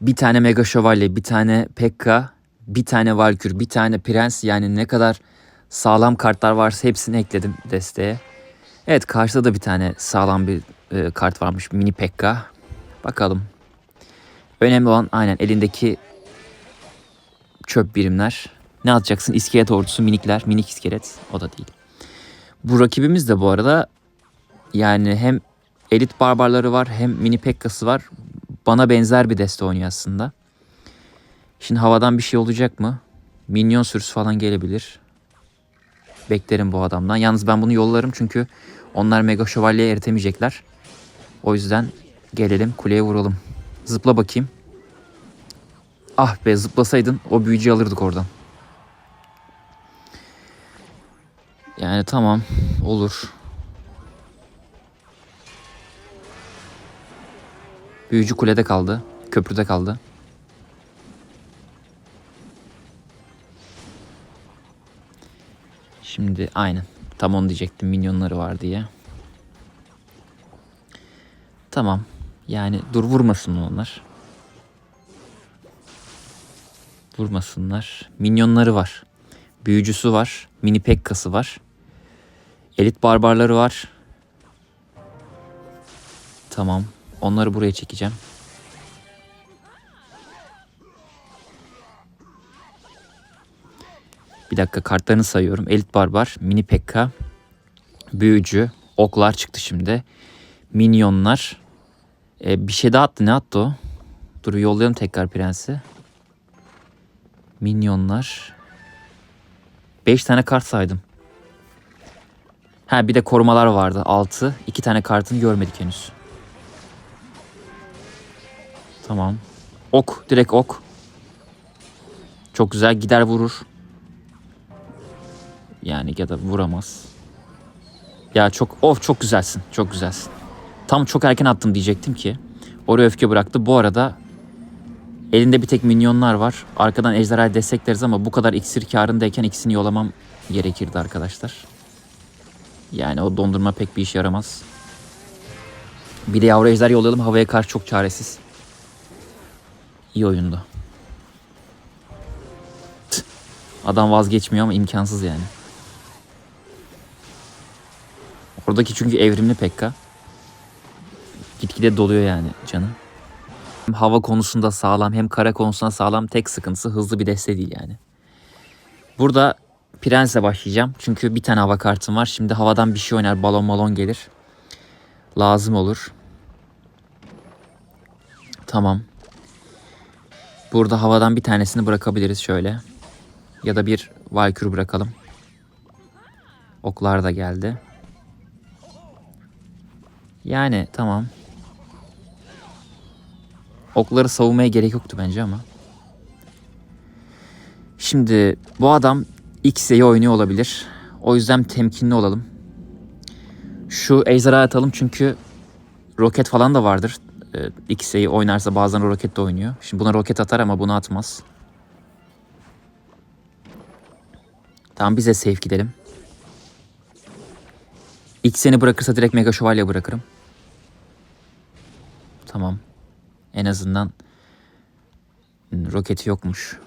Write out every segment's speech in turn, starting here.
bir tane Mega Şövalye, bir tane Pekka, bir tane Valkür, bir tane Prens yani ne kadar sağlam kartlar varsa hepsini ekledim desteğe. Evet karşıda da bir tane sağlam bir e, kart varmış Mini Pekka. Bakalım. Önemli olan aynen elindeki çöp birimler. Ne atacaksın? İskelet ordusu minikler. Minik iskelet. O da değil. Bu rakibimiz de bu arada yani hem elit barbarları var hem mini pekkası var. Bana benzer bir deste oynuyor aslında. Şimdi havadan bir şey olacak mı? Minyon sürüsü falan gelebilir. Beklerim bu adamdan. Yalnız ben bunu yollarım çünkü onlar mega şövalyeye eritemeyecekler. O yüzden gelelim kuleye vuralım. Zıpla bakayım. Ah be zıplasaydın o büyücüyü alırdık oradan. Yani tamam olur. Büyücü kulede kaldı. Köprüde kaldı. Şimdi aynen. Tam onu diyecektim minyonları var diye. Tamam. Yani dur vurmasın onlar. Vurmasınlar. Minyonları var. Büyücüsü var. Mini pekkası var. Elit barbarları var. Tamam. Onları buraya çekeceğim. Bir dakika kartlarını sayıyorum. Elit barbar, mini pekka, büyücü, oklar çıktı şimdi. Minyonlar. Ee, bir şey daha attı. Ne attı o? Dur yollayalım tekrar prensi. Minyonlar. 5 tane kart saydım. Ha bir de korumalar vardı. 6. 2 tane kartını görmedik henüz. Tamam. Ok. Direkt ok. Çok güzel. Gider vurur. Yani ya da vuramaz. Ya çok of çok güzelsin. Çok güzelsin. Tam çok erken attım diyecektim ki. Oraya öfke bıraktı. Bu arada elinde bir tek minyonlar var. Arkadan ejderhayı destekleriz ama bu kadar iksir karındayken ikisini yollamam gerekirdi arkadaşlar. Yani o dondurma pek bir işe yaramaz. Bir de yavru ejder yollayalım. Havaya karşı çok çaresiz. İyi oyundu. Adam vazgeçmiyor ama imkansız yani. Oradaki çünkü evrimli Pekka. Gitgide doluyor yani canı. Hem hava konusunda sağlam hem kara konusunda sağlam. Tek sıkıntısı hızlı bir deste değil yani. Burada Prens'le başlayacağım. Çünkü bir tane hava kartım var. Şimdi havadan bir şey oynar. Balon balon gelir. Lazım olur. Tamam. Burada havadan bir tanesini bırakabiliriz şöyle. Ya da bir Valkür bırakalım. Oklar da geldi. Yani tamam. Okları savunmaya gerek yoktu bence ama. Şimdi bu adam X'e'yi oynuyor olabilir. O yüzden temkinli olalım. Şu ejderha atalım çünkü roket falan da vardır. X'e'yi oynarsa bazen roket de oynuyor. Şimdi buna roket atar ama bunu atmaz. Tamam bize safe gidelim. X'eni bırakırsa direkt Mega Şövalye bırakırım. Tamam. En azından roketi yokmuş.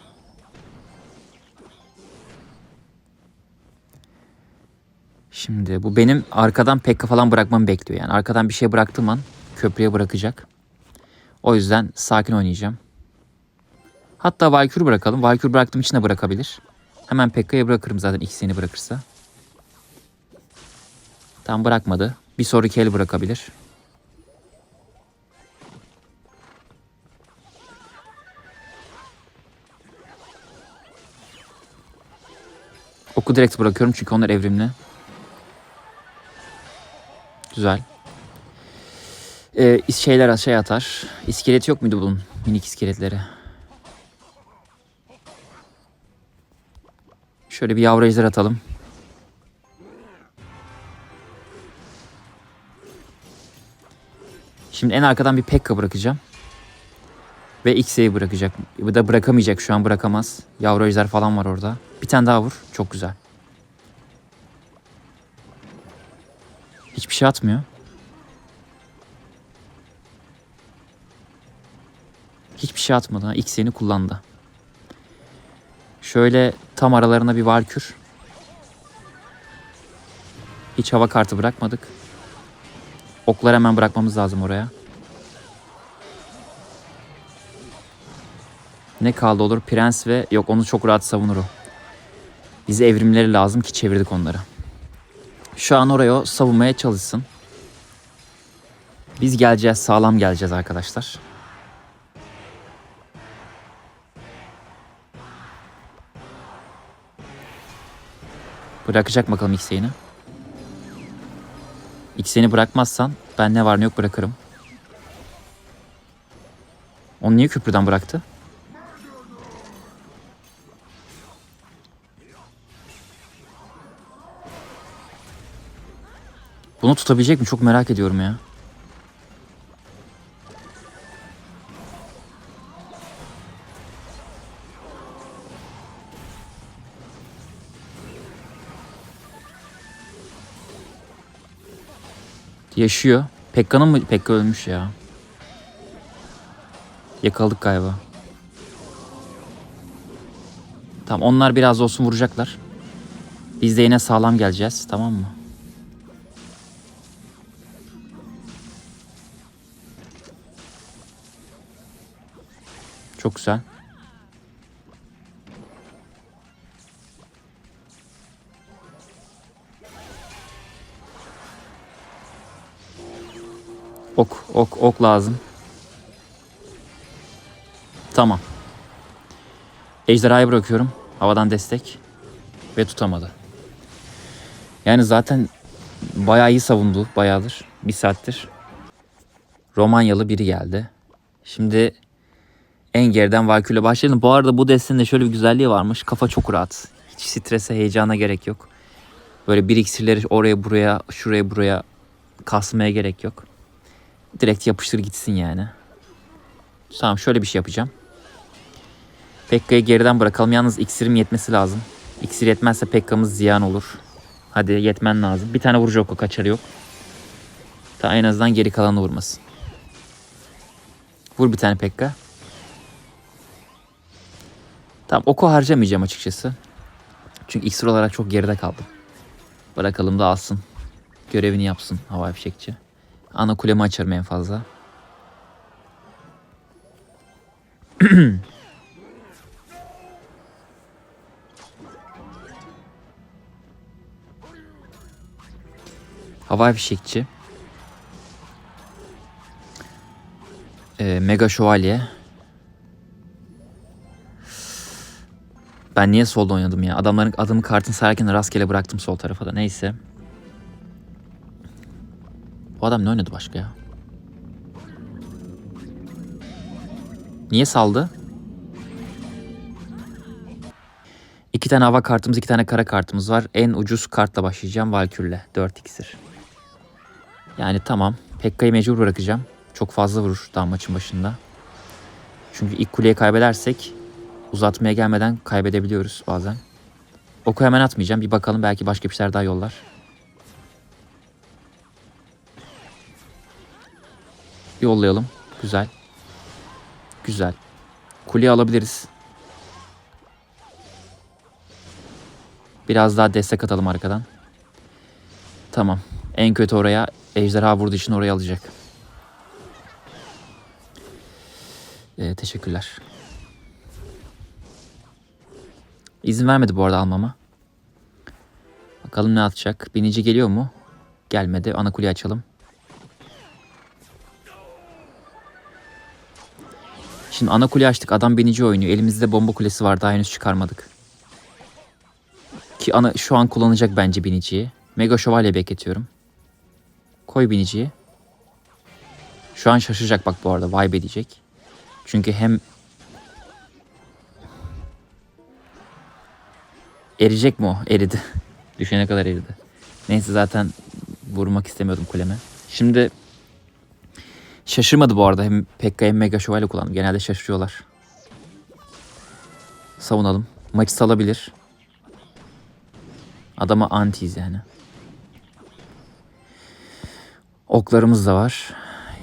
Şimdi bu benim arkadan pekka falan bırakmamı bekliyor. Yani arkadan bir şey bıraktığım an köprüye bırakacak. O yüzden sakin oynayacağım. Hatta Valkür bırakalım. Valkür bıraktığım için de bırakabilir. Hemen Pekka'ya bırakırım zaten ikisini bırakırsa. Tam bırakmadı. Bir sonraki el bırakabilir. Oku direkt bırakıyorum çünkü onlar evrimli. Güzel. Ee, şeyler şey atar. İskelet yok muydu bunun? Minik iskeletleri. Şöyle bir yavru ejder atalım. Şimdi en arkadan bir Pekka bırakacağım. Ve X'e'yi bırakacak. Bu da bırakamayacak şu an bırakamaz. Yavru ejder falan var orada. Bir tane daha vur. Çok güzel. Hiçbir şey atmıyor. Hiçbir şey atmadı. Ha, X'ini kullandı. Şöyle tam aralarına bir Valkür. Hiç hava kartı bırakmadık. Okları hemen bırakmamız lazım oraya. Ne kaldı olur? Prens ve yok onu çok rahat savunur o. Bize evrimleri lazım ki çevirdik onları. Şu an oraya savunmaya çalışsın. Biz geleceğiz, sağlam geleceğiz arkadaşlar. Bırakacak bakalım X'ini. X'ini bırakmazsan ben ne var ne yok bırakırım. Onu niye köprüden bıraktı? Bunu tutabilecek mi? Çok merak ediyorum ya. Yaşıyor. Pekka'nın mı? Pekka ölmüş ya. Yakaladık galiba. Tamam onlar biraz olsun vuracaklar. Biz de yine sağlam geleceğiz tamam mı? Çok güzel. Ok, ok, lazım. Tamam. Ejderhayı bırakıyorum. Havadan destek. Ve tutamadı. Yani zaten bayağı iyi savundu. Bayağıdır. Bir saattir. Romanyalı biri geldi. Şimdi en geriden Valkür'le başlayalım. Bu arada bu destenin de şöyle bir güzelliği varmış. Kafa çok rahat. Hiç strese, heyecana gerek yok. Böyle bir iksirleri oraya buraya, şuraya buraya kasmaya gerek yok. Direkt yapıştır gitsin yani. Tamam şöyle bir şey yapacağım. Pekka'yı geriden bırakalım. Yalnız iksirim yetmesi lazım. İksir yetmezse Pekka'mız ziyan olur. Hadi yetmen lazım. Bir tane vurucu oku kaçarı yok. Ta en azından geri kalanı vurmasın. Vur bir tane Pekka. Tamam oku harcamayacağım açıkçası. Çünkü iksir olarak çok geride kaldım. Bırakalım da alsın. Görevini yapsın havai fişekçi. Ana kulemi açarım en fazla. Havai fişekçi. Ee, Mega Şövalye. Ben niye solda oynadım ya? Adamların adamı kartını sayarken rastgele bıraktım sol tarafa da. Neyse. Bu adam ne oynadı başka ya? Niye saldı? İki tane hava kartımız, iki tane kara kartımız var. En ucuz kartla başlayacağım Valkür'le. 4 iksir. Yani tamam. Pekka'yı mecbur bırakacağım. Çok fazla vurur daha maçın başında. Çünkü ilk kuleye kaybedersek uzatmaya gelmeden kaybedebiliyoruz bazen. Oku hemen atmayacağım. Bir bakalım belki başka bir şeyler daha yollar. Yollayalım. Güzel. Güzel. Kuleyi alabiliriz. Biraz daha destek atalım arkadan. Tamam. En kötü oraya ejderha vurduğu için oraya alacak. Ee, teşekkürler. İzin vermedi bu arada almama. Bakalım ne atacak. Binici geliyor mu? Gelmedi. Ana kuleyi açalım. Şimdi ana kule açtık. Adam binici oynuyor. Elimizde bomba kulesi var. Daha henüz çıkarmadık. Ki ana şu an kullanacak bence biniciyi. Mega şövalye bekletiyorum. Koy biniciyi. Şu an şaşıracak bak bu arada. Vibe edecek. Çünkü hem Eriyecek mi o? Eridi. Düşene kadar eridi. Neyse zaten vurmak istemiyordum kuleme. Şimdi şaşırmadı bu arada. Hem Pekka hem Mega Şövalye kullandım. Genelde şaşırıyorlar. Savunalım. Maçı salabilir. Adama antiyiz yani. Oklarımız da var.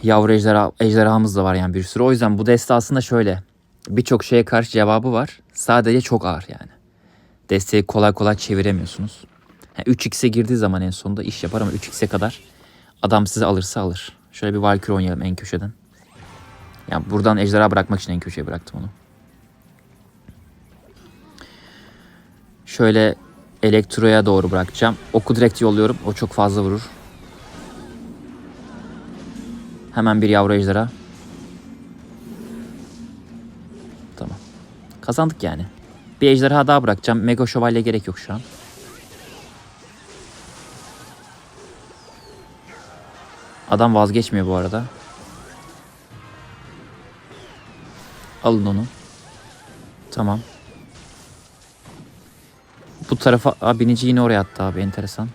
Yavru ejderha, ejderhamız da var yani bir sürü. O yüzden bu deste aslında şöyle. Birçok şeye karşı cevabı var. Sadece çok ağır yani. Desteği kolay kolay çeviremiyorsunuz. Ha, 3x'e girdiği zaman en sonunda iş yapar ama 3x'e kadar adam sizi alırsa alır. Şöyle bir Valkyrie oynayalım en köşeden. Yani buradan ejderha bırakmak için en köşeye bıraktım onu. Şöyle elektroya doğru bırakacağım. Oku direkt yolluyorum. O çok fazla vurur. Hemen bir yavru ejderha. Tamam. Kazandık yani. Bir ejderha daha bırakacağım. Mega şövalye gerek yok şu an. Adam vazgeçmiyor bu arada. Alın onu. Tamam. Bu tarafa Aa, binici yine oraya attı abi enteresan.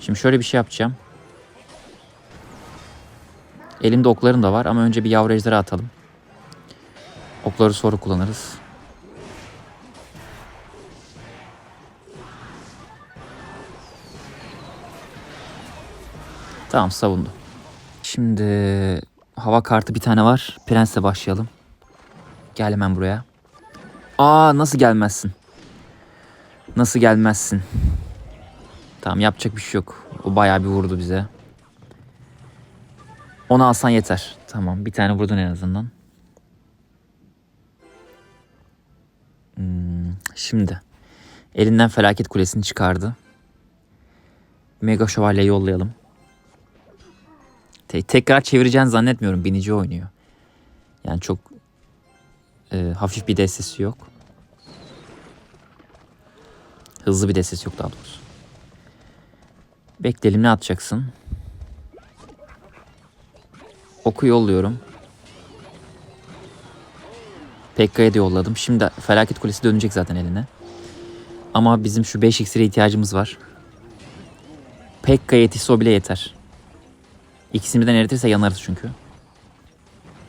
Şimdi şöyle bir şey yapacağım. Elimde oklarım da var ama önce bir yavru ejderha atalım. Okları sonra kullanırız. Tamam savundu. Şimdi hava kartı bir tane var. Prens'le başlayalım. Gel hemen buraya. Aa nasıl gelmezsin? Nasıl gelmezsin? Tamam yapacak bir şey yok. O bayağı bir vurdu bize. Onu alsan yeter. Tamam bir tane vurdun en azından. Hmm, şimdi elinden felaket kulesini çıkardı. Mega şövalye yollayalım. Te- tekrar çevireceğini zannetmiyorum. Binici oynuyor. Yani çok e, hafif bir destesi yok. Hızlı bir destesi yok daha doğrusu. Bekleyelim ne atacaksın? Oku yolluyorum. Pekka'ya da yolladım. Şimdi felaket kulesi dönecek zaten eline. Ama bizim şu 5 iksire ihtiyacımız var. Pekka yetişse o bile yeter. İkisini birden eritirse yanarız çünkü.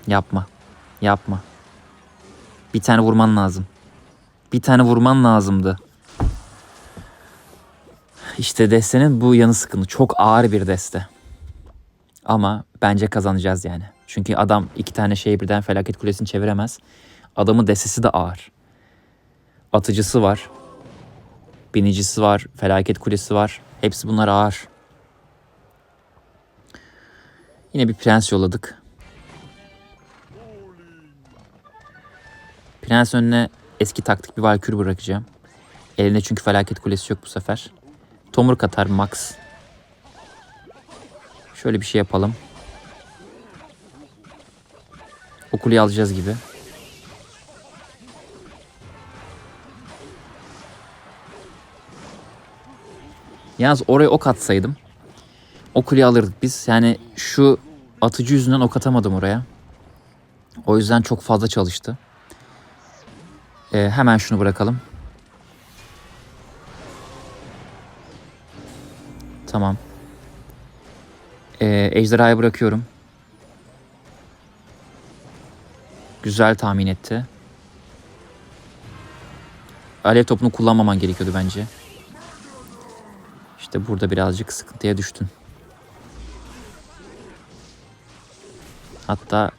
Yapma. Yapma. Bir tane vurman lazım. Bir tane vurman lazımdı. İşte destenin bu yanı sıkıntı. Çok ağır bir deste. Ama bence kazanacağız yani. Çünkü adam iki tane şeyi birden felaket kulesini çeviremez. Adamın destesi de ağır. Atıcısı var. Binicisi var. Felaket kulesi var. Hepsi bunlar ağır. Yine bir prens yolladık. Prens önüne eski taktik bir valkür bırakacağım. Elinde çünkü felaket kulesi yok bu sefer. Tomruk atar max. Şöyle bir şey yapalım. O kuleyi alacağız gibi. Yalnız oraya ok atsaydım o kuleyi alırdık biz. Yani şu atıcı yüzünden ok atamadım oraya. O yüzden çok fazla çalıştı. Ee, hemen şunu bırakalım. Tamam. Ee, ejderhayı bırakıyorum. Güzel tahmin etti. Alev topunu kullanmaman gerekiyordu bence. İşte burada birazcık sıkıntıya düştün. Hatta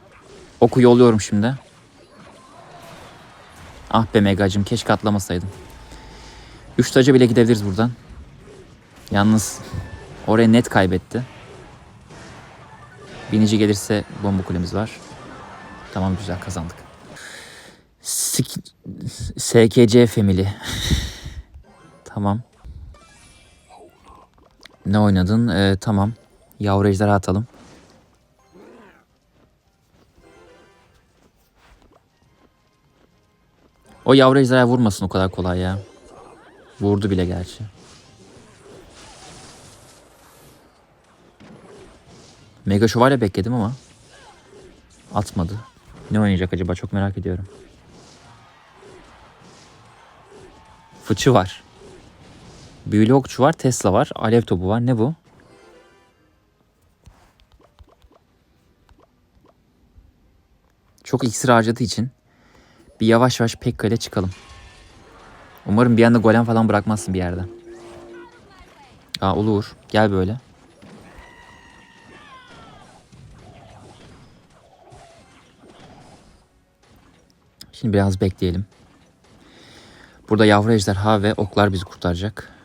oku yolluyorum şimdi. Ah be Megacım keşke atlamasaydım. Üç taca bile gidebiliriz buradan. Yalnız oraya net kaybetti. Binici gelirse bomba kulemiz var. Tamam güzel kazandık. Sik- SKC Family. tamam. Ne oynadın? Ee, tamam. Yavru ejderha atalım. O yavru ejderha vurmasın o kadar kolay ya. Vurdu bile gerçi. Mega şövalye bekledim ama atmadı. Ne oynayacak acaba çok merak ediyorum. Fıçı var. Büyülü okçu var, Tesla var, alev topu var. Ne bu? Çok iksir harcadığı için bir yavaş yavaş Pekka'yla çıkalım. Umarım bir anda golem falan bırakmazsın bir yerde. Aa olur. Gel böyle. Şimdi biraz bekleyelim. Burada yavru ejderha ve oklar bizi kurtaracak.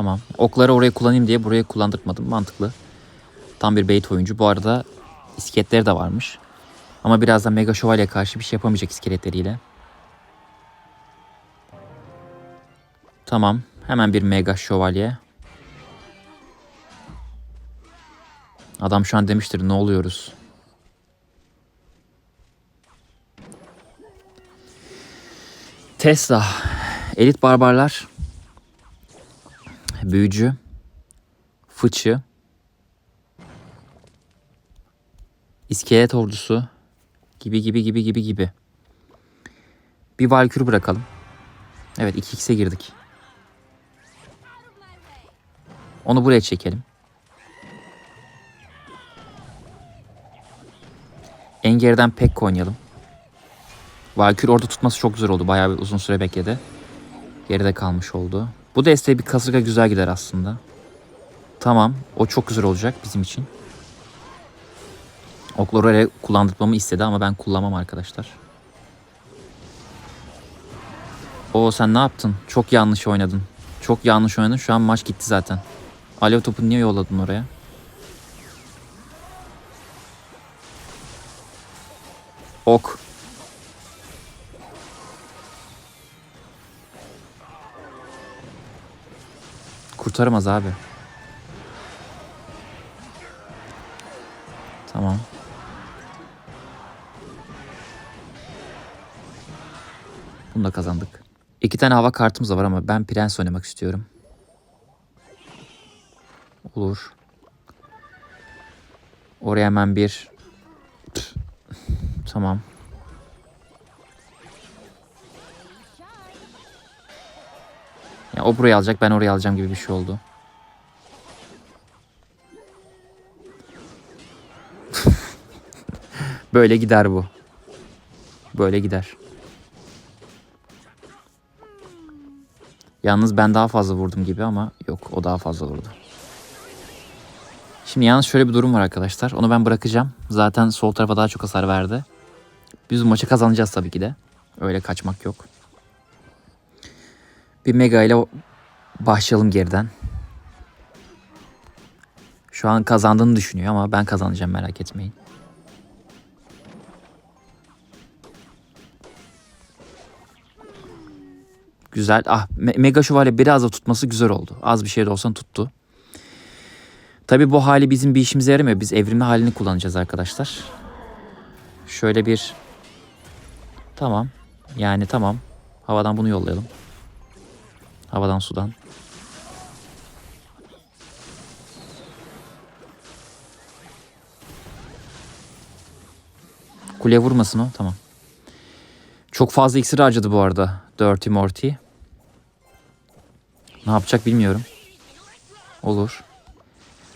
Tamam. Okları oraya kullanayım diye buraya kullandırmadım. Mantıklı. Tam bir bait oyuncu. Bu arada iskeletleri de varmış. Ama birazdan Mega Şövalye karşı bir şey yapamayacak iskeletleriyle. Tamam. Hemen bir Mega Şövalye. Adam şu an demiştir ne oluyoruz? Tesla. Elit barbarlar. Büyücü. Fıçı. İskelet ordusu. Gibi gibi gibi gibi gibi. Bir Valkür bırakalım. Evet 2x'e girdik. Onu buraya çekelim. En geriden Pekka oynayalım. Valkür orada tutması çok güzel oldu. Bayağı bir uzun süre bekledi. Geride kalmış oldu. Bu desteğe bir kasırga güzel gider aslında. Tamam. O çok güzel olacak bizim için. Okları oraya kullandırmamı istedi ama ben kullanmam arkadaşlar. O sen ne yaptın? Çok yanlış oynadın. Çok yanlış oynadın. Şu an maç gitti zaten. Alev topu niye yolladın oraya? Ok. Kurtaramaz abi. Tamam. Bunu da kazandık. İki tane hava kartımız da var ama ben prens oynamak istiyorum. Olur. Oraya hemen bir... Tamam. O buraya alacak ben oraya alacağım gibi bir şey oldu. Böyle gider bu. Böyle gider. Yalnız ben daha fazla vurdum gibi ama yok o daha fazla vurdu. Şimdi yalnız şöyle bir durum var arkadaşlar. Onu ben bırakacağım. Zaten sol tarafa daha çok hasar verdi. Biz bu maçı kazanacağız tabii ki de. Öyle kaçmak yok. Bir mega ile başlayalım geriden. Şu an kazandığını düşünüyor ama ben kazanacağım merak etmeyin. Güzel. Ah Me- Mega Şövalye biraz da tutması güzel oldu. Az bir şey de olsa tuttu. Tabi bu hali bizim bir işimize yaramıyor. Biz evrimli halini kullanacağız arkadaşlar. Şöyle bir... Tamam. Yani tamam. Havadan bunu yollayalım. Havadan sudan. Kuleye vurmasın o. Tamam. Çok fazla iksir harcadı bu arada. Dirty Morty. Ne yapacak bilmiyorum. Olur.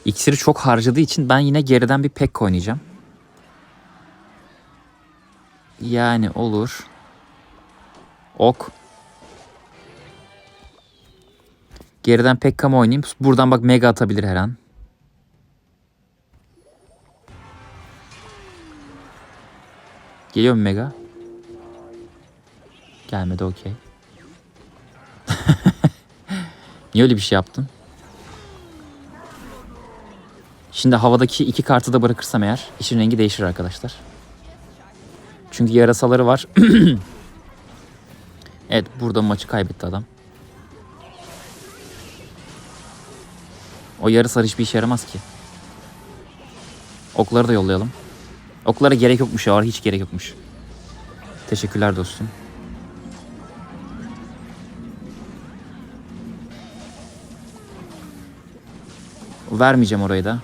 İksiri çok harcadığı için ben yine geriden bir pek oynayacağım. Yani olur. Ok. Geriden Pekka mı oynayayım? Buradan bak mega atabilir her an. Geliyor mu mega? Gelmedi okey. Niye öyle bir şey yaptın? Şimdi havadaki iki kartı da bırakırsam eğer işin rengi değişir arkadaşlar. Çünkü yarasaları var. evet burada maçı kaybetti adam. O yarı hiçbir işe yaramaz ki. Okları da yollayalım. Oklara gerek yokmuş ya. Hiç gerek yokmuş. Teşekkürler dostum. Vermeyeceğim orayı da.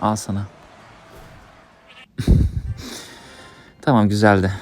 Al sana. tamam güzeldi.